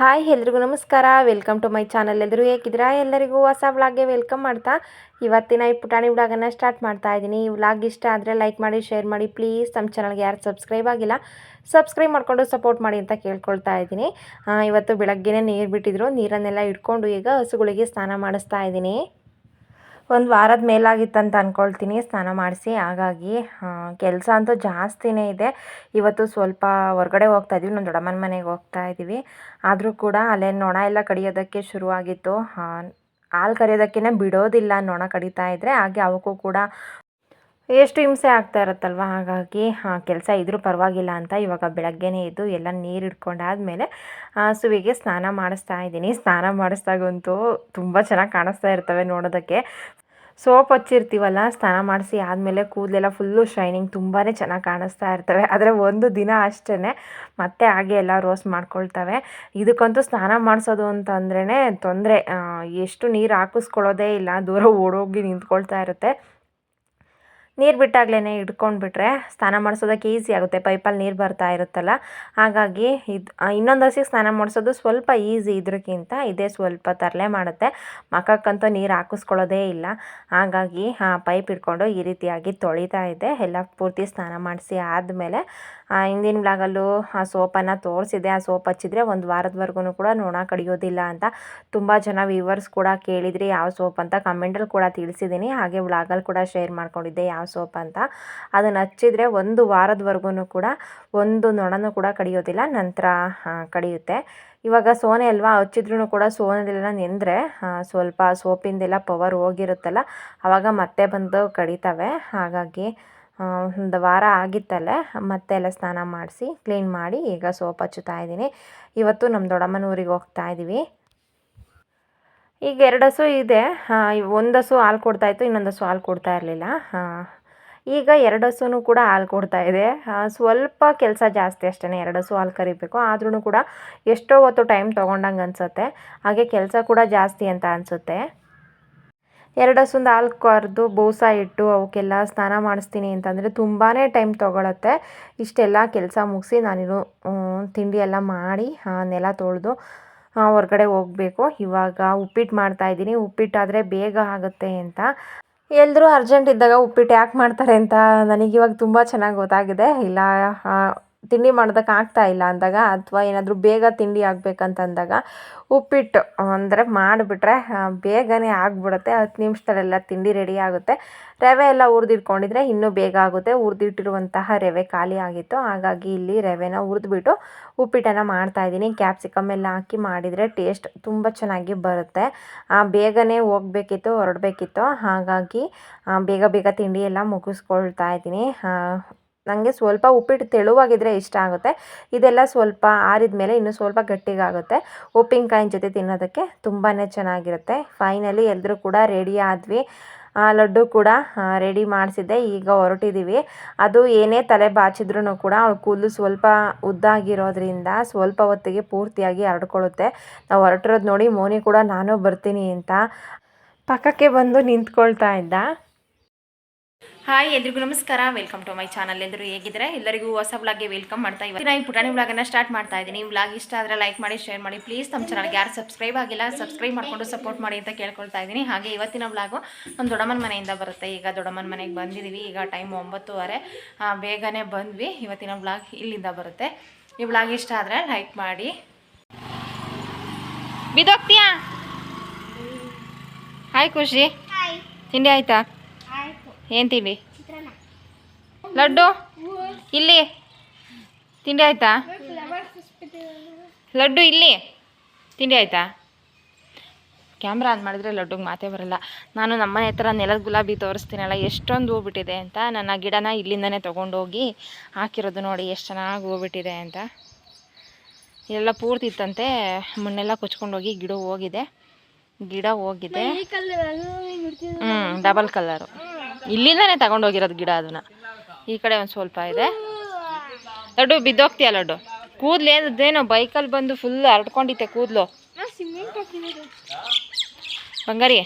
Hi, ಎಲ್ರಿಗೂ ನಮಸ್ಕಾರ. Welcome to my channel ಎಲ್ಲರೂ ಹೇಗಿದ್ದೀರಾ? ಎಲ್ಲರಿಗೂ ಹೊಸ ವ್ಲಾಗ್ಗೆ ವೆಲ್ಕಮ್ ಮಾಡ್ತಾ. ಇವತ್ತಿನ ಈ ಪುಟಾಣಿ ವ್ಲಾಗನ್ನು ಸ್ಟಾರ್ಟ್ ಮಾಡ್ತಾ ಇದ್ದೀನಿ. ಈ ವ್ಲಾಗ್ ಇಷ್ಟ ಆದರೆ ಲೈಕ್ ಮಾಡಿ ಶೇರ್ ಮಾಡಿ. ಪ್ಲೀಸ್ ನಮ್ಮ ಚಾನಲ್ಗೆ ಯಾರು ಸಬ್ಸ್ಕ್ರೈಬ್ ಆಗಿಲ್ಲ ಸಬ್ಸ್ಕ್ರೈಬ್ ಮಾಡಿಕೊಂಡು ಸಪೋರ್ಟ್ ಮಾಡಿ ಅಂತ ಕೇಳ್ಕೊಳ್ತಾ ಇದ್ದೀನಿ. ಇವತ್ತು ಬೆಳಗ್ಗೆನೇ ನೀರು ಬಿಟ್ಟಿದ್ರು. ನೀರನ್ನೆಲ್ಲ ಇಟ್ಕೊಂಡು ಈಗ ಹಸುಗಳಿಗೆ ಸ್ನಾನ ಮಾಡಿಸ್ತಾ ಇದ್ದೀನಿ. ಒಂದು ವಾರದ ಮೇಲಾಗಿತ್ತಂತ ಅಂದ್ಕೊಳ್ತೀನಿ ಸ್ನಾನ ಮಾಡಿಸಿ, ಹಾಗಾಗಿ ಕೆಲಸ ಅಂತೂ ಜಾಸ್ತಿನೇ ಇದೆ. ಇವತ್ತು ಸ್ವಲ್ಪ ಹೊರಗಡೆ ಹೋಗ್ತಾ ಇದ್ವಿ. ನಮ್ಮ ದೊಡ್ಡಮ್ಮನ ಮನೆಗೆ ಹೋಗ್ತಾ ಇದ್ದೀವಿ ಆದರೂ ಕೂಡ ಅಲ್ಲೇ ನೊಣ ಎಲ್ಲ ಕಡಿಯೋದಕ್ಕೆ ಶುರುವಾಗಿತ್ತು. ಹಾಲು ಕರೆಯೋದಕ್ಕೇನೆ ಬಿಡೋದಿಲ್ಲ. ನೊಣ ಕಡಿತಾ ಇದ್ದರೆ ಹಾಗೆ ಅವಕ್ಕೂ ಕೂಡ ಎಷ್ಟು ಹಿಂಸೆ ಆಗ್ತಾ ಇರುತ್ತಲ್ವ? ಹಾಗಾಗಿ, ಹಾಂ, ಕೆಲಸ ಇದ್ದರೂ ಪರವಾಗಿಲ್ಲ ಅಂತ ಇವಾಗ ಬೆಳಗ್ಗೆನೇ ಇದ್ದು ಎಲ್ಲ ನೀರು ಇಟ್ಕೊಂಡಾದ್ಮೇಲೆ ಹಸುವಿಗೆ ಸ್ನಾನ ಮಾಡಿಸ್ತಾ ಇದ್ದೀನಿ. ಸ್ನಾನ ಮಾಡಿಸ್ದಾಗಂತೂ ತುಂಬ ಚೆನ್ನಾಗಿ ಕಾಣಿಸ್ತಾ ಇರ್ತವೆ ನೋಡೋದಕ್ಕೆ. ಸೋಪ್ ಹಚ್ಚಿರ್ತೀವಲ್ಲ, ಸ್ನಾನ ಮಾಡಿಸಿ ಆದಮೇಲೆ ಕೂದಲೆಲ್ಲ ಫುಲ್ಲು ಶೈನಿಂಗ್ ತುಂಬಾ ಚೆನ್ನಾಗಿ ಕಾಣಿಸ್ತಾ ಇರ್ತವೆ. ಆದರೆ ಒಂದು ದಿನ ಅಷ್ಟೇ ಮತ್ತೆ ಹಾಗೆ ಎಲ್ಲ ರೋಸ್ ಮಾಡ್ಕೊಳ್ತವೆ. ಇದಕ್ಕಂತೂ ಸ್ನಾನ ಮಾಡಿಸೋದು ಅಂತಂದ್ರೇ ತೊಂದರೆ. ಎಷ್ಟು ನೀರು ಹಾಕಿಸ್ಕೊಳ್ಳೋದೇ ಇಲ್ಲ. ದೂರ ಓಡೋಗಿ ನಿಂತ್ಕೊಳ್ತಾ ಇರುತ್ತೆ. ನೀರು ಬಿಟ್ಟಾಗ್ಲೇ ಹಿಡ್ಕೊಂಡ್ಬಿಟ್ರೆ ಸ್ನಾನ ಮಾಡಿಸೋದಕ್ಕೆ ಈಸಿ ಆಗುತ್ತೆ. ಪೈಪಲ್ಲಿ ನೀರು ಬರ್ತಾ ಇರುತ್ತಲ್ಲ. ಹಾಗಾಗಿ ಇದು ಇನ್ನೊಂದು ಹಸಿಗೆ ಸ್ನಾನ ಮಾಡಿಸೋದು ಸ್ವಲ್ಪ ಈಸಿ ಇದಕ್ಕಿಂತ ಇದೇ ಸ್ವಲ್ಪ ತರಲೆ ಮಾಡುತ್ತೆ. ಮಕ್ಕಕ್ಕಂತೂ ನೀರು ಹಾಕಿಸ್ಕೊಳ್ಳೋದೇ ಇಲ್ಲ. ಹಾಗಾಗಿ ಪೈಪ್ ಹಿಡ್ಕೊಂಡು ಈ ರೀತಿಯಾಗಿ ತೊಳಿತಾ ಇದೆ. ಎಲ್ಲ ಪೂರ್ತಿ ಸ್ನಾನ ಮಾಡಿಸಿ ಆದಮೇಲೆ ಹಿಂದಿನ ಬ್ಲಾಗಲ್ಲೂ ಆ ಸೋಪನ್ನು ತೋರಿಸಿದೆ. ಆ ಸೋಪ್ ಹಚ್ಚಿದ್ರೆ ಒಂದು ವಾರದವರೆಗೂ ಕೂಡ ನೊಣ ಕಡಿಯೋದಿಲ್ಲ ಅಂತ ತುಂಬ ಜನ ವ್ಯೂವರ್ಸ್ ಕೂಡ ಕೇಳಿದ್ರಿ ಯಾವ ಸೋಪ್ ಅಂತ ಕಮೆಂಟಲ್ಲಿ ಕೂಡ ತಿಳಿಸಿದ್ದೀನಿ ಹಾಗೆ ಬ್ಲಾಗಲ್ಲಿ ಕೂಡ ಶೇರ್ ಮಾಡ್ಕೊಂಡಿದ್ದೆ ಯಾವ ಸೋಪ್ ಅಂತ. ಅದನ್ನು ಹಚ್ಚಿದ್ರೆ ಒಂದು ವಾರದವರೆಗೂ ಕೂಡ ಒಂದು ನೊಣನೂ ಕೂಡ ಕಡಿಯೋದಿಲ್ಲ, ನಂತರ ಕಡಿಯುತ್ತೆ. ಇವಾಗ ಸೋನೆ ಅಲ್ವಾ? ಹಚ್ಚಿದ್ರೂ ಕೂಡ ಸೋನೆಲ್ಲ ನೆಂದರೆ ಸ್ವಲ್ಪ ಸೋಪಿಂದೆಲ್ಲ ಪವರ್ ಹೋಗಿರುತ್ತಲ್ಲ ಆವಾಗ ಮತ್ತೆ ಬಂದು ಕಡಿತವೆ. ಹಾಗಾಗಿ ಒಂದು ವಾರ ಆಗಿತ್ತಲ್ಲೇ, ಮತ್ತೆ ಎಲ್ಲ ಸ್ನಾನ ಮಾಡಿಸಿ ಕ್ಲೀನ್ ಮಾಡಿ ಈಗ ಸೋಪ್ ಹಚ್ಚುತ್ತಾ ಇದ್ದೀನಿ. ಇವತ್ತು ನಮ್ಮ ದೊಡ್ಡಮ್ಮನ ಊರಿಗೆ ಹೋಗ್ತಾ ಇದ್ದೀವಿ ಈಗ ಎರಡು ಹಸು ಇದೆ. ಒಂದು ಹಸು ಹಾಲು ಕೊಡ್ತಾಯಿತ್ತು ಇನ್ನೊಂದು ಹಸು ಹಾಲು ಕೊಡ್ತಾ ಇರಲಿಲ್ಲ. ಈಗ ಎರಡು ಹಸುನು ಕೂಡ ಹಾಲು ಕೊಡ್ತಾ ಇದೆ. ಸ್ವಲ್ಪ ಕೆಲಸ ಜಾಸ್ತಿ ಅಷ್ಟೇ ಎರಡು ಹಸು ಹಾಲು ಕರಿಬೇಕು. ಆದ್ರೂ ಕೂಡ ಎಷ್ಟೋ ಹೊತ್ತು ಟೈಮ್ ತೊಗೊಂಡಂಗೆ ಅನಿಸುತ್ತೆ. ಹಾಗೆ ಕೆಲಸ ಕೂಡ ಜಾಸ್ತಿ ಅಂತ ಅನಿಸುತ್ತೆ. ಎರಡು ಹಸುಂದು ಹಾಲು ಕರೆದು ಬೋಸ ಇಟ್ಟು ಅವಕ್ಕೆಲ್ಲ ಸ್ನಾನ ಮಾಡಿಸ್ತೀನಿ ಅಂತಂದರೆ ತುಂಬಾ ಟೈಮ್ ತೊಗೊಳತ್ತೆ. ಇಷ್ಟೆಲ್ಲ ಕೆಲಸ ಮುಗಿಸಿ ನಾನಿನ್ನು ತಿಂಡಿ ಎಲ್ಲ ಮಾಡಿ ನೆಲ ತೊಳೆದು ಹೊರಗಡೆ ಹೋಗಬೇಕು. ಇವಾಗ ಉಪ್ಪಿಟ್ಟು ಮಾಡ್ತಾಯಿದ್ದೀನಿ ಉಪ್ಪಿಟ್ಟಾದರೆ ಬೇಗ ಆಗುತ್ತೆ ಅಂತ. ಎಲ್ಲರೂ ಅರ್ಜೆಂಟ್ ಇದ್ದಾಗ ಉಪ್ಪಿಟ್ಟು ಯಾಕೆ ಮಾಡ್ತಾರೆ ಅಂತ ನನಗಿವಾಗ ತುಂಬ ಚೆನ್ನಾಗಿ ಗೊತ್ತಾಗಿದೆ. ಇಲ್ಲ ತಿಂಡಿ ಮಾಡೋದಕ್ಕೆ ಆಗ್ತಾ ಇಲ್ಲ ಅಂದಾಗ ಅಥವಾ ಏನಾದರೂ ಬೇಗ ತಿಂಡಿ ಆಗಬೇಕಂತಂದಾಗ ಉಪ್ಪಿಟ್ಟು ಅಂದರೆ ಮಾಡಿಬಿಟ್ರೆ ಬೇಗನೆ ಆಗಿಬಿಡುತ್ತೆ. ಹತ್ತು ನಿಮಿಷದಲ್ಲೆಲ್ಲ ತಿಂಡಿ ರೆಡಿ ಆಗುತ್ತೆ. ರವೆ ಎಲ್ಲ ಹುರಿದಿಟ್ಕೊಂಡಿದ್ರೆ ಇನ್ನೂ ಬೇಗ ಆಗುತ್ತೆ. ಹುರಿದಿಟ್ಟಿರುವಂತಹ ರವೆ ಖಾಲಿ ಆಗಿತ್ತು. ಹಾಗಾಗಿ ಇಲ್ಲಿ ರವೆನ ಹುರಿದ್ಬಿಟ್ಟು ಉಪ್ಪಿಟ್ಟನ್ನು ಮಾಡ್ತಾಯಿದ್ದೀನಿ ಕ್ಯಾಪ್ಸಿಕಮ್ ಎಲ್ಲ ಹಾಕಿ ಮಾಡಿದರೆ ಟೇಸ್ಟ್ ತುಂಬ ಚೆನ್ನಾಗಿ ಬರುತ್ತೆ. ಬೇಗನೆ ಹೋಗಬೇಕಿತ್ತು, ಹೊರಡಬೇಕಿತ್ತು. ಹಾಗಾಗಿ ಬೇಗ ಬೇಗ ತಿಂಡಿ ಎಲ್ಲ ಮುಗಿಸ್ಕೊಳ್ತಾ ಇದ್ದೀನಿ. ನನಗೆ ಸ್ವಲ್ಪ ಉಪ್ಪಿಟ್ಟು ತೆಳುವಾಗಿದ್ದರೆ ಇಷ್ಟ ಆಗುತ್ತೆ. ಇದೆಲ್ಲ ಸ್ವಲ್ಪ ಆರಿದ ಮೇಲೆ ಇನ್ನೂ ಸ್ವಲ್ಪ ಗಟ್ಟಿಗಾಗುತ್ತೆ. ಉಪ್ಪಿನಕಾಯಿನ ಜೊತೆ ತಿನ್ನೋದಕ್ಕೆ ತುಂಬಾ ಚೆನ್ನಾಗಿರುತ್ತೆ. ಫೈನಲಿ ಎಲ್ಲರೂ ಕೂಡ ರೆಡಿ ಆದ್ವಿ. ಲಡ್ಡು ಕೂಡ ರೆಡಿ ಮಾಡಿಸಿದ್ದೆ. ಈಗ ಹೊರಟಿದ್ದೀವಿ ಅದು ಏನೇ ತಲೆ ಬಾಚಿದ್ರೂ ಕೂಡ ಅವಳು ಕೂದಲು ಸ್ವಲ್ಪ ಉದ್ದಾಗಿರೋದ್ರಿಂದ ಸ್ವಲ್ಪ ಹೊತ್ತಿಗೆ ಪೂರ್ತಿಯಾಗಿ ಹರಡ್ಕೊಳ್ಳುತ್ತೆ. ನಾವು ಹೊರಟಿರೋದು ನೋಡಿ ಮೋನಿ ಕೂಡ, ನಾನು ಬರ್ತೀನಿ ಅಂತ ಪಕ್ಕಕ್ಕೆ ಬಂದು ನಿಂತ್ಕೊಳ್ತಾ ಇದ್ದ. ಹಾಯ್ ಎಲ್ರಿಗೂ ನಮಸ್ಕಾರ. ವೆಲ್ಕಮ್ ಟು ಮೈ ಚಾನಲ್ ಎಲ್ಲರೂ ಹೇಗಿದ್ರೆ ಎಲ್ಲರಿಗೂ ಹೊಸ ಬ್ಲಾಗ್ಗೆ ವೆಲ್ಕಮ್ ಮಾಡ್ತಾ ನಾನು ಈ ಪುಟಾಣಿ ಬ್ಲಾಗನ್ನು ಸ್ಟಾರ್ಟ್ ಮಾಡ್ತಾ ಇದ್ದೀನಿ. ಬ್ಲಾಗ್ ಇಷ್ಟ ಆದರೆ ಲೈಕ್ ಮಾಡಿ ಶೇರ್ ಮಾಡಿ. ಪ್ಲೀಸ್ ನಮ್ಮ ಚಾನಲ್ಗೆ ಯಾರು ಸಬ್ಸ್ಕ್ರೈಬ್ ಆಗಿಲ್ಲ ಸಬ್ಸ್ಕ್ರೈಬ್ ಮಾಡಿಕೊಂಡು ಸಪೋರ್ಟ್ ಮಾಡಿ ಅಂತ ಕೇಳ್ಕೊಳ್ತಾ ಇದ್ದೀನಿ. ಹಾಗೆ ಇವತ್ತಿನ ಬ್ಲಾಗು ನಮ್ಮ ದೊಡ್ಡಮ್ಮನ ಮನೆಯಿಂದ ಬರುತ್ತೆ. ಈಗ ದೊಡ್ಡಮ್ಮನ ಮನೆಗೆ ಬಂದಿದ್ದೀವಿ. ಈಗ ಟೈಮ್ ಒಂಬತ್ತುವರೆ. ಬೇಗನೆ ಬಂದ್ವಿ. ಇವತ್ತಿನ ಬ್ಲಾಗ್ ಇಲ್ಲಿಂದ ಬರುತ್ತೆ. ಈ ಬ್ಲಾಗ್ ಇಷ್ಟ ಆದರೆ ಲೈಕ್ ಮಾಡಿ. ಬಿದೋಗ್ತೀಯಾ ಹಾಯ್ ಖುಷಿ. ತಿಂಡಿ ಆಯ್ತಾ. ಏನು ತಿಂಡಿ? ಲಡ್ಡು? ಇಲ್ಲಿ. ತಿಂಡಿ ಆಯ್ತಾ? ಲಡ್ಡು ಇಲ್ಲಿ. ತಿಂಡಿ ಆಯ್ತಾ? ಕ್ಯಾಮ್ರಾ ಆನ್ ಮಾಡಿದ್ರೆ ಲಡ್ಡುಗೆ ಮಾತೇ ಬರಲ್ಲ. ನಾನು ನಮ್ಮನೆ ಹತ್ರ ನೆಲದ ಗುಲಾಬಿ ತೋರಿಸ್ತೀನಲ್ಲ ಎಷ್ಟೊಂದು ಹೂಬಿಟ್ಟಿದೆ ಅಂತ ನನ್ನ ಗಿಡನ ಇಲ್ಲಿಂದನೇ ತೊಗೊಂಡೋಗಿ ಹಾಕಿರೋದು ನೋಡಿ ಎಷ್ಟು ಚೆನ್ನಾಗಿ ಹೂಬಿಟ್ಟಿದೆ ಅಂತ. ಎಲ್ಲ ಪೂರ್ತಿ ಇತ್ತಂತೆ ಮಣ್ಣೆಲ್ಲ ಕೊಚ್ಕೊಂಡೋಗಿ ಗಿಡ ಹೋಗಿದೆ. ಗಿಡ ಹೋಗಿದೆ. ಹ್ಞೂ ಡಬಲ್ ಕಲರು ಇಲ್ಲಿಂದನೇ ತಗೊಂಡೋಗಿರೋದು ಗಿಡ ಅದನ್ನ. ಈ ಕಡೆ ಒಂದು ಸ್ವಲ್ಪ ಇದೆ. ಲಡ್ಡು, ಬಿದ್ದೋಗ್ತೀಯ ಲಡ್ಡು? ಕೂದಲು ಏನೋ ಬೈಕಲ್ಲಿ ಬಂದು ಫುಲ್ ಹರಡ್ಕೊಂಡಿತ್ತೆ ಕೂದಲು. ಬಂಗಾರಿ,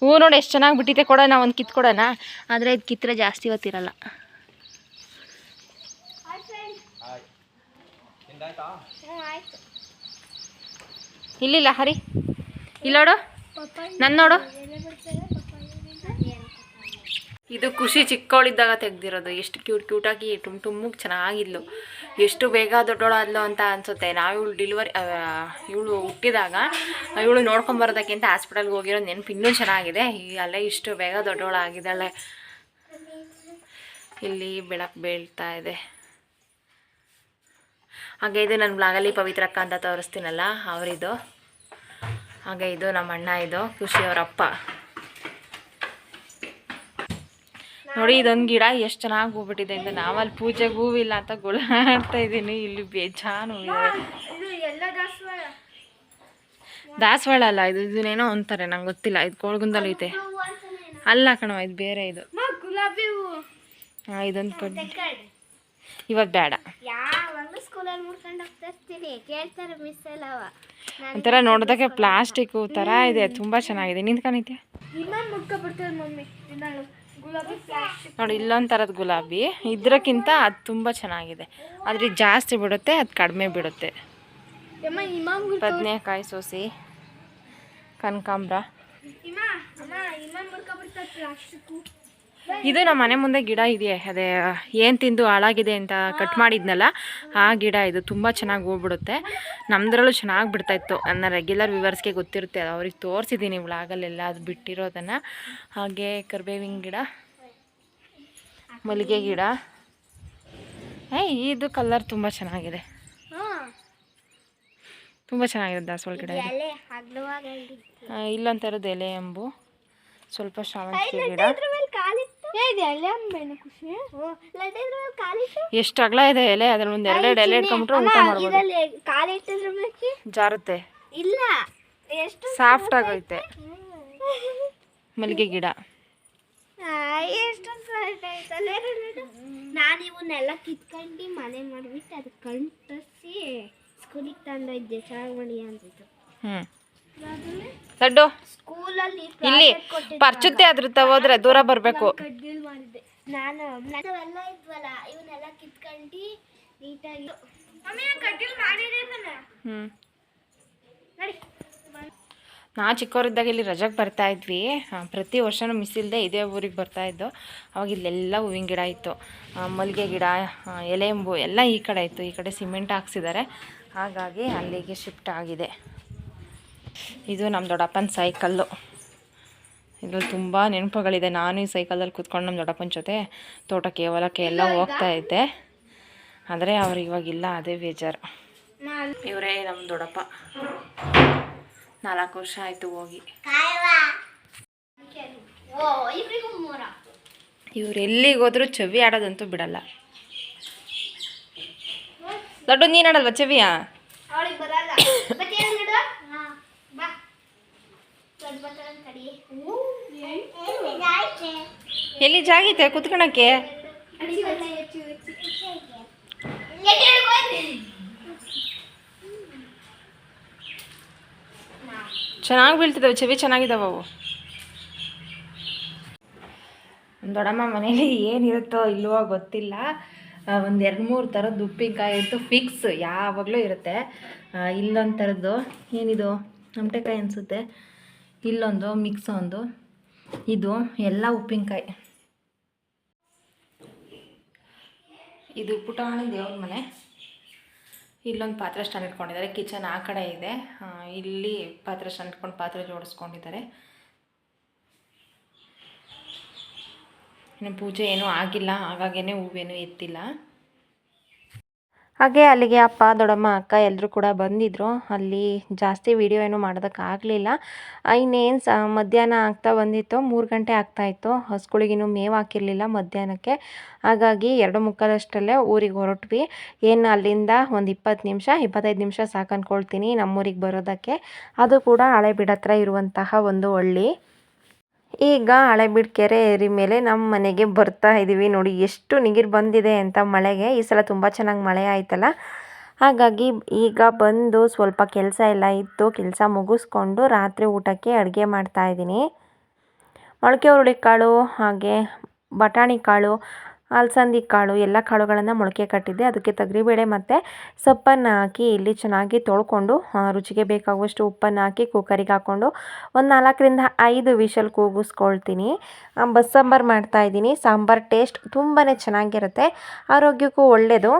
ಹೂ ನೋಡಿ, ಎಷ್ಟು ಚೆನ್ನಾಗಿ ಬಿಟ್ಟಿದೆ ಕೊಡೋಣ, ಒಂದು ಕಿತ್ ಕೊಡೋಣ. ಆದರೆ ಇದು ಕಿತ್ತರೆ ಜಾಸ್ತಿ ಹೊತ್ತಿರಲ್ಲ. ಇಲ್ಲಿಲ್ಲ, ಹರಿ. ಇಲ್ಲೋಡು. ನನ್ನ ನೋಡು. ಇದು ಖುಷಿ ಚಿಕ್ಕವಳಿದ್ದಾಗ ತೆಗ್ದಿರೋದು. ಎಷ್ಟು ಕ್ಯೂಟ್ ಕ್ಯೂಟಾಗಿ ಟುಮ್ ಟುಮ್ಮಗೆ ಚೆನ್ನಾಗಿದ್ಲು. ಎಷ್ಟು ಬೇಗ ದೊಡ್ಡೋಳಾದ್ಲು ಅಂತ ಅನಿಸುತ್ತೆ. ನಾವು ಇವಳು ಡಿಲಿವರಿ ಇವಳು ಹುಟ್ಟಿದಾಗ, ಇವಳು ನೋಡ್ಕೊಂಬರೋದಕ್ಕಿಂತ ಹಾಸ್ಪಿಟಲ್ಗೆ ಹೋಗಿರೋ ನೆನಪು ಇನ್ನೂ ಚೆನ್ನಾಗಿದೆ. ಅಲ್ಲೇ ಇಷ್ಟು ಬೇಗ ದೊಡ್ಡೋಳಾಗಿದ್ದಾಳೆ ಇಲ್ಲಿ ಬೆಳಕು ಬೀಳ್ತಾ ಇದೆ. ಹಾಗೆ ಇದು ನನ್ನ ಬ್ಲಾಗಲ್ಲಿ ಪವಿತ್ರಕ್ಕ ಅಂತ ತೋರಿಸ್ತೀನಲ್ಲ, ಅವರಿದು. ಹಾಗೆ ಇದು ನಮ್ಮ ಅಣ್ಣ ಇದು, ಖುಷಿ ಅವರ ಅಪ್ಪ ನೋಡಿ ಇದೊಂದು ಗಿಡ ಎಷ್ಟು ಚೆನ್ನಾಗಿ ಹೂಬಿಟ್ಟಿದೆ ಅಂತ. ನಾವಲ್ಲಿ ಪೂಜೆಗೆ ಹೂವಿಲ್ಲ ಅಂತ ಗುಳಾಡ್ತಾ ಇದ್ದೀನಿ ಇಲ್ಲಿ ಬೇಜಾನು ದಾಸವಾಳ? ಅಲ್ಲ ಇದು ಇದನ್ನೇನೋ ಅಂತಾರೆ ನಂಗೆ ಗೊತ್ತಿಲ್ಲ. ಇದು ಕೋಳ್ಗುಂದಲ್ಲಿ ಐತೆ. ಅಲ್ಲ ಕಣವ ಇದು ಬೇರೆ ಇದು. ಹಾಂ. ಇದೊಂದು ಕಡ್ಡಿ ಇವಾಗ ಬೇಡ. ಒಂಥರ ನೋಡೋದಕ್ಕೆ ಪ್ಲಾಸ್ಟಿಕ್ ಥರ ಇದೆ. ತುಂಬ ಚೆನ್ನಾಗಿದೆ. ನಿಂತ್ಕೊಂಡಿದ್ಯಾ ನೋಡಿ ಇಲ್ಲೊಂದು ಥರದ ಗುಲಾಬಿ. ಇದ್ರಕ್ಕಿಂತ ಅದು ತುಂಬ ಚೆನ್ನಾಗಿದೆ. ಆದರೆ ಜಾಸ್ತಿ ಬಿಡುತ್ತೆ ಅದು ಕಡಿಮೆ ಬಿಡುತ್ತೆ. ಬದನೆಕಾಯಿ ಸೋಸಿ ಕನಕಾಂಬ್ರ. ಇದು ನಮ್ಮ ಮನೆ ಮುಂದೆ ಗಿಡ ಇದೆ ಅದೇ ಏನು ತಿಂದು ಹಾಳಾಗಿದೆ ಅಂತ ಕಟ್ ಮಾಡಿದ್ನಲ್ಲ ಆ ಗಿಡ ಇದು ತುಂಬ ಚೆನ್ನಾಗಿ ಹೋಗ್ಬಿಡುತ್ತೆ. ನಮ್ಮದ್ರಲ್ಲೂ ಚೆನ್ನಾಗಿ ಬಿಡ್ತಾಯಿತ್ತು ನನ್ನ ರೆಗ್ಯುಲರ್ ವ್ಯೂವರ್ಸ್ಗೆ ಗೊತ್ತಿರುತ್ತೆ ಅದು ಅವ್ರಿಗೆ ತೋರಿಸಿದ್ದೀನಿ ವ್ಲಾಗಲ್ಲೆಲ್ಲ ಅದು ಬಿಟ್ಟಿರೋದನ್ನು. ಹಾಗೆ ಕರ್ಬೇವಿನ ಗಿಡ ಮಲ್ಲಿಗೆ ಗಿಡ. ಏ ಇದು ಕಲರ್ ತುಂಬ ಚೆನ್ನಾಗಿದೆ. ತುಂಬ ಚೆನ್ನಾಗಿದೆ ದಾಸವಾಳ ಗಿಡ ಇಲ್ಲೊಂಥರದ್ದು ಎಲೆ ಎಂಬು ಸ್ವಲ್ಪ ಶಾವಂತಿಗೆ ಗಿಡ. ಎಷ್ಟು ಅಗಲ ಇದೆ ಎಲೆ? ಅದ್ರ ಒಂದು ಎರಡೆರಡು ಎಲೆ ಇಟ್ಕೊಂಡ್ಬಿಟ್ರೆ ಊಟ ಮಾಡ್ಬೋದು. ಜಾರುತ್ತೆ. ಇಲ್ಲ. ಎಷ್ಟು ಸಾಫ್ಟ್ ಆಗೈತೆ ಮಲ್ಲಿಗೆ ಗಿಡ. ಎಷ್ಟು ನಾನು ಇವನ್ನೆಲ್ಲ ಕಿತ್ಕೊಂಡು ಮನೆ ಮಾಡಿಬಿಟ್ಟು ಅದು ಕಂಟಿಸಿ ಸ್ಕೂಲಿಗೆ ತಂದೊಯ್ದೆ ಚೆನ್ನಾಗಿ ಮಾಡಿ ಅಂತಿತ್ತು ಹ್ಞೂ ಲಡ್ಡು ಸ್ಕೂಲಲ್ಲಿ ಇಲ್ಲಿ ಪರ್ಚುತ್ತೆ ಅದ್ರ ತಗೋದ್ರೆ ದೂರ ಬರಬೇಕು. ನಾನು ನಾವೆಲ್ಲ ಇದ್ವಲ್ಲ ಇವನ್ನೆಲ್ಲ ಕಿತ್ಕೊಂಡು ನೀಟಾಗಿ ಕಡ್ಡಿಲ್ ಮಾಡಿದೆ ನಾನು ಹ್ಞೂ ನೋಡಿ. ನಾ ಚಿಕ್ಕವರಿದ್ದಾಗ ಇಲ್ಲಿ ರಜಕ್ ಬರ್ತಾ ಇದ್ವಿ. ಪ್ರತಿ ವರ್ಷನೂ ಮಿಸ್ ಇಲ್ಲದೆ ಇದೇ ಊರಿಗೆ ಬರ್ತಾ ಇದ್ದು. ಅವಾಗ ಇಲ್ಲೆಲ್ಲ ಹೂವಿನ ಗಿಡ ಇತ್ತು. ಮಲ್ಲಿಗೆ ಗಿಡ ಎಲೆಂಬು ಎಲ್ಲ ಈ ಕಡೆ ಇತ್ತು. ಈ ಕಡೆ ಸಿಮೆಂಟ್ ಹಾಕ್ಸಿದ್ದಾರೆ. ಹಾಗಾಗಿ ಅಲ್ಲಿಗೆ ಶಿಫ್ಟ್ ಆಗಿದೆ. ಇದು ನಮ್ಮ ದೊಡ್ಡಪ್ಪನ ಸೈಕಲ್ಲು. ಇದ್ರಲ್ಲಿ ತುಂಬ ನೆನಪುಗಳಿದೆ. ನಾನು ಈ ಸೈಕಲಲ್ಲಿ ಕೂತ್ಕೊಂಡು ನಮ್ಮ ದೊಡ್ಡಪ್ಪನ ಜೊತೆ ತೋಟಕ್ಕೆ ಹೊಲಕ್ಕೆ ಎಲ್ಲ ಹೋಗ್ತಾ ಇದ್ದೆ. ಆದರೆ ಅವ್ರು ಇವಾಗಿಲ್ಲ ಅದೇ ಬೇಜಾರು. ಇವರೇ ನಮ್ಮ ದೊಡ್ಡಪ್ಪ. ನಾಲ್ಕು ವರ್ಷ ಆಯಿತು ಹೋಗಿ. ಇವ್ರು ಎಲ್ಲಿಗೆ ಹೋದ್ರು ಚವಿ ಆಡೋದಂತೂ ಬಿಡಲ್ಲ. ದೊಡ್ಡ ನೀನು ಆಡಲ್ವ ಚವಿಯಾ ಅವಳಿಗೆ ಬರಲ್ಲ ಮತ್ತೆ ಏನು ಬಿಡು ಹಾ ಬಾ ದೊಡ್ಡ ಬರ್ತದ ಕಡಿ ಎಲ್ಲಿ ಜಾಗೈತೆ ಕುತ್ಕೊಳಕ್ಕೆ? ಚೆನ್ನಾಗಿ ಬೀಳ್ತಿದ್ದಾವೆ ಚವಿ ಚೆನ್ನಾಗಿದ್ದಾವೆ ಅವು. ದೊಡಮ್ಮ ದೊಡ್ಡಮ್ಮ ಮನೇಲಿ ಏನಿರುತ್ತೋ ಇಲ್ವೋ ಗೊತ್ತಿಲ್ಲ. ಒಂದು ಎರಡು ಮೂರು ಥರದ್ದು ಉಪ್ಪಿನಕಾಯಿ ಅಂತೂ ಫಿಕ್ಸ್ ಯಾವಾಗಲೂ ಇರುತ್ತೆ. ಇಲ್ಲೊಂದು ಥರದ್ದು ಏನಿದು? ನಮಟೆಕಾಯಿ ಅನಿಸುತ್ತೆ. ಇಲ್ಲೊಂದು ಮಿಕ್ಸ್ ಒಂದು. ಇದು ಎಲ್ಲ ಉಪ್ಪಿನಕಾಯಿ. ಇದು ಪುಟಾಣಿ ದೇವ್ರ ಮನೆ. ಇಲ್ಲೊಂದು ಪಾತ್ರೆ ಸ್ಟ್ಯಾಂಡ್ ಇಟ್ಕೊಂಡಿದ್ದಾರೆ. ಕಿಚನ್ ಆ ಕಡೆ ಇದೆ. ಇಲ್ಲಿ ಪಾತ್ರೆ ಸ್ಟ್ಯಾಂಡ್ ಇಟ್ಕೊಂಡು ಪಾತ್ರೆ ಜೋಡಿಸ್ಕೊಂಡಿದ್ದಾರೆ. ಇನ್ನು ಪೂಜೆ ಏನೂ ಆಗಿಲ್ಲ. ಹಾಗಾಗೇ ಹೂವೇನು ಎತ್ತಿಲ್ಲ. ಹಾಗೆ ಅಲ್ಲಿಗೆ ಅಪ್ಪ, ದೊಡ್ಡಮ್ಮ, ಅಕ್ಕ ಎಲ್ಲರೂ ಕೂಡ ಬಂದಿದ್ದರು ಅಲ್ಲಿ ಜಾಸ್ತಿ ವಿಡಿಯೋ ಏನು ಮಾಡೋದಕ್ಕಾಗಲಿಲ್ಲ ಇನ್ನೇನು ಸ, ಮಧ್ಯಾಹ್ನ ಆಗ್ತಾ ಬಂದಿತ್ತು. ಮೂರು ಗಂಟೆ ಆಗ್ತಾಯಿತ್ತು ಹಸುಗಳಿಗಿನ್ನೂ ಮೇವು ಹಾಕಿರಲಿಲ್ಲ ಮಧ್ಯಾಹ್ನಕ್ಕೆ. ಹಾಗಾಗಿ ಎರಡು ಮುಕ್ಕಾಲಷ್ಟರಲ್ಲೇ ಊರಿಗೆ ಹೊರಟ್ವಿ. ಏನು ಅಲ್ಲಿಂದ ಒಂದು ಇಪ್ಪತ್ತು ನಿಮಿಷ, ಇಪ್ಪತ್ತೈದು ನಿಮಿಷ ಸಾಕು ಅಂದ್ಕೊಳ್ತೀನಿ ನಮ್ಮೂರಿಗೆ ಬರೋದಕ್ಕೆ. ಅದು ಕೂಡ ಹಳೆಬೀಡತ್ರ ಇರುವಂತಹ ಒಂದು ಹಳ್ಳಿ. ಈಗ ಹಳೆಬೀಡು ಕೆರೆ ಏರಿ ಮೇಲೆ ನಮ್ಮ ಮನೆಗೆ ಬರ್ತಾ ಇದ್ದೀವಿ ನೋಡಿ, ಎಷ್ಟು ನೀರು ಬಂದಿದೆ ಅಂತ ಮಳೆಗೆ. ಈ ಸಲ ತುಂಬ ಚೆನ್ನಾಗಿ ಮಳೆ ಆಯ್ತಲ್ಲ? ಹಾಗಾಗಿ ಈಗ ಬಂದು ಸ್ವಲ್ಪ ಕೆಲಸ ಎಲ್ಲ ಇತ್ತು, ಕೆಲಸ ಮುಗಿಸ್ಕೊಂಡು ರಾತ್ರಿ ಊಟಕ್ಕೆ ಅಡುಗೆ ಮಾಡ್ತಾ ಇದ್ದೀನಿ ಮೊಳಕೆ, ಹುರುಳಿಕಾಳು ಹಾಗೆ ಬಟಾಣಿ ಕಾಳು ಅಲಸಂದಿ ಕಾಳು, ಎಲ್ಲ ಕಾಳುಗಳನ್ನು ಮೊಳಕೆ ಕಟ್ಟಿದ್ದೆ. ಅದಕ್ಕೆ ತೊಗರಿಬೇಳೆ ಮತ್ತು ಸೊಪ್ಪನ್ನು ಹಾಕಿ ಇಲ್ಲಿ ಚೆನ್ನಾಗಿ ತೊಳ್ಕೊಂಡು ರುಚಿಗೆ ಬೇಕಾಗುವಷ್ಟು ಉಪ್ಪನ್ನು ಹಾಕಿ ಕುಕ್ಕರಿಗೆ ಹಾಕ್ಕೊಂಡು ಒಂದು ನಾಲ್ಕರಿಂದ ಐದು ವಿಷಲ್ ಕೂಗಿಸ್ಕೊಳ್ತೀನಿ. ಬಸ್ಸಾಂಬಾರು ಮಾಡ್ತಾಯಿದ್ದೀನಿ ಸಾಂಬಾರು ಟೇಸ್ಟ್ ತುಂಬಾ ಚೆನ್ನಾಗಿರುತ್ತೆ. ಆರೋಗ್ಯಕ್ಕೂ ಒಳ್ಳೆಯದು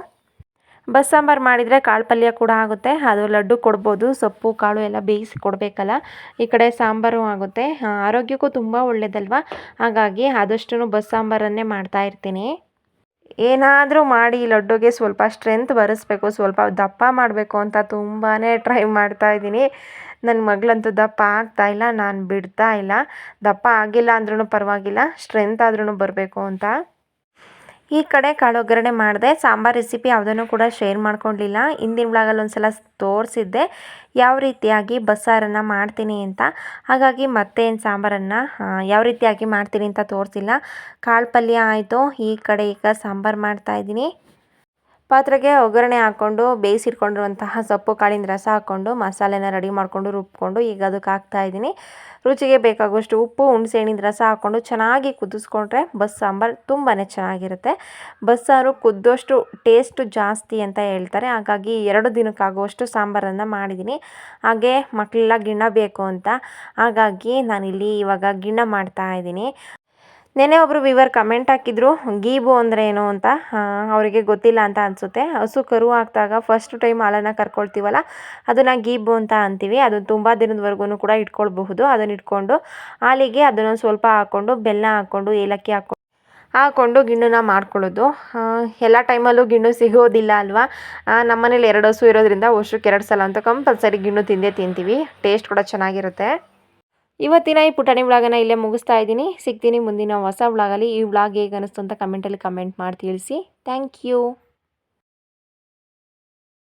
ಬಸ್ಸಾಂಬಾರು ಮಾಡಿದರೆ ಕಾಳು ಪಲ್ಯ ಕೂಡ ಆಗುತ್ತೆ. ಅದು ಲಡ್ಡು ಕೊಡ್ಬೋದು, ಸೊಪ್ಪು, ಕಾಳು ಎಲ್ಲ ಬೇಯಿಸಿ ಕೊಡಬೇಕಲ್ಲ. ಈ ಕಡೆ ಸಾಂಬಾರು ಆಗುತ್ತೆ. ಆರೋಗ್ಯಕ್ಕೂ ತುಂಬ ಒಳ್ಳೆಯದಲ್ವ ಹಾಗಾಗಿ ಆದಷ್ಟು ಬಸ್ಸಾಂಬಾರನ್ನೇ ಮಾಡ್ತಾ ಇರ್ತೀನಿ. ಏನಾದರೂ ಮಾಡಿ ಲಡ್ಡುಗೆ ಸ್ವಲ್ಪ ಸ್ಟ್ರೆಂತ್ ಬರೆಸ್ಬೇಕು, ಸ್ವಲ್ಪ ದಪ್ಪ ಮಾಡಬೇಕು ಅಂತ ತುಂಬಾ ಟ್ರೈ ಮಾಡ್ತಾ ಇದ್ದೀನಿ. ನನ್ನ ಮಗಳಂತೂ ದಪ್ಪ ಆಗ್ತಾ ಇಲ್ಲ, ನಾನು ಬಿಡ್ತಾ ಇಲ್ಲ. ದಪ್ಪ ಆಗಿಲ್ಲ ಅಂದ್ರೂ ಪರವಾಗಿಲ್ಲ, ಸ್ಟ್ರೆಂತ್ ಆದ್ರೂ ಬರಬೇಕು ಅಂತ. ಈ ಕಡೆ ಕಾಳು ಒಗ್ಗರಣೆ ಮಾಡಿದೆ, ಸಾಂಬಾರ್ ರೆಸಿಪಿ ಯಾವುದನ್ನು ಕೂಡ ಶೇರ್ ಮಾಡ್ಕೊಂಡಿಲ್ಲ. ಹಿಂದಿನ ಬ್ಲಾಗಲ್ಲಿ ಒಂದು ಸಲ ತೋರಿಸಿದ್ದೆ, ಯಾವ ರೀತಿಯಾಗಿ ಬಸ್ಸಾರನ್ನು ಮಾಡ್ತೀನಿ ಅಂತ. ಹಾಗಾಗಿ ಮತ್ತೆ ಏನು ಸಾಂಬಾರನ್ನು ಯಾವ ರೀತಿಯಾಗಿ ಮಾಡ್ತೀನಿ ಅಂತ ತೋರಿಸಿಲ್ಲ. ಕಾಳು ಪಲ್ಯ ಆಯಿತು, ಈ ಕಡೆ ಈಗ ಸಾಂಬಾರು ಮಾಡ್ತಾಯಿದ್ದೀನಿ ಪಾತ್ರೆಗೆ ಒಗ್ಗರಣೆ ಹಾಕ್ಕೊಂಡು, ಬೇಯಿಸಿಟ್ಕೊಂಡಿರುವಂತಹ ಸೊಪ್ಪು, ಕಾಳಿನ ರಸ ಹಾಕ್ಕೊಂಡು, ಮಸಾಲೆನ ರೆಡಿ ಮಾಡಿಕೊಂಡು, ರುಬ್ಕೊಂಡು ಈಗ ಅದಕ್ಕೆ ಹಾಕ್ತಾ ಇದ್ದೀನಿ. ರುಚಿಗೆ ಬೇಕಾಗುವಷ್ಟು ಉಪ್ಪು ಹುಣಸೆಹಣ್ಣಿನ ರಸ ಹಾಕ್ಕೊಂಡು ಚೆನ್ನಾಗಿ ಕುದಿಸ್ಕೊಂಡ್ರೆ ಬಸ್ ಸಾಂಬಾರು ತುಂಬಾ ಚೆನ್ನಾಗಿರುತ್ತೆ. ಬಸ್ಸಾರು ಕುದ್ದಷ್ಟು ಟೇಸ್ಟು ಜಾಸ್ತಿ ಅಂತ ಹೇಳ್ತಾರೆ. ಹಾಗಾಗಿ ಎರಡು ದಿನಕ್ಕಾಗುವಷ್ಟು ಸಾಂಬಾರನ್ನು ಮಾಡಿದ್ದೀನಿ. ಹಾಗೆ ಮಕ್ಕಳೆಲ್ಲ ಗಿಣ್ಣ ಬೇಕು ಅಂತ. ಹಾಗಾಗಿ ನಾನಿಲ್ಲಿ ಇವಾಗ ಗಿಣ್ಣ ಮಾಡ್ತಾ ಇದ್ದೀನಿ. ನೆನೆ ಒಬ್ಬರು ವಿವರ್ ಕಮೆಂಟ್ ಹಾಕಿದ್ರು, ಗೀಬು ಅಂದರೆ ಏನು ಅಂತ. ಅವರಿಗೆ ಗೊತ್ತಿಲ್ಲ ಅಂತ ಅನಿಸುತ್ತೆ. ಹಸು ಕರು ಹಾಕಿದಾಗ ಫಸ್ಟ್ ಟೈಮ್ ಹಾಲನ್ನು ಕರ್ಕೊಳ್ತೀವಲ್ಲ, ಅದನ್ನು ಗೀಬು ಅಂತ ಅಂತೀವಿ. ಅದು ತುಂಬ ದಿನದವರೆಗೂ ಕೂಡ ಇಟ್ಕೊಳ್ಬಹುದು. ಅದನ್ನು ಇಟ್ಕೊಂಡು ಹಾಲಿಗೆ ಅದನ್ನು ಸ್ವಲ್ಪ ಹಾಕ್ಕೊಂಡು ಬೆಲ್ಲ ಹಾಕ್ಕೊಂಡು ಏಲಕ್ಕಿ ಹಾಕ್ಕೊಂಡು ಹಾಕ್ಕೊಂಡು ಗಿಣ್ಣನ ಮಾಡ್ಕೊಳ್ಳೋದು. ಎಲ್ಲ ಟೈಮಲ್ಲೂ ಗಿಣ್ಣು ಸಿಗೋದಿಲ್ಲ ಅಲ್ವಾ? ನಮ್ಮನೇಲಿ ಎರಡು ಹಸು ಇರೋದ್ರಿಂದ ವರ್ಷಕ್ಕೆ ಎರಡು ಸಲ ಅಂತ ಕಂಪಲ್ಸರಿ ಗಿಣ್ಣು ತಿಂದೇ ತಿಂತೀವಿ. ಟೇಸ್ಟ್ ಕೂಡ ಚೆನ್ನಾಗಿರುತ್ತೆ. ಇವತ್ತಿನ ಈ ಪುಟಾಣಿ ವ್ಲಾಗನ್ನು ಇಲ್ಲೇ ಮುಗಿಸ್ತಾ ಇದ್ದೀನಿ. ಸಿಗ್ತೀನಿ ಮುಂದಿನ ಹೊಸ ವ್ಲಾಗಲ್ಲಿ. ಈ ಬ್ಲಾಗ್ ಹೇಗೆ ಅನಿಸ್ತು ಅಂತ ಕಮೆಂಟಲ್ಲಿ ಕಮೆಂಟ್ ಮಾಡಿ ತಿಳಿಸಿ. Thank you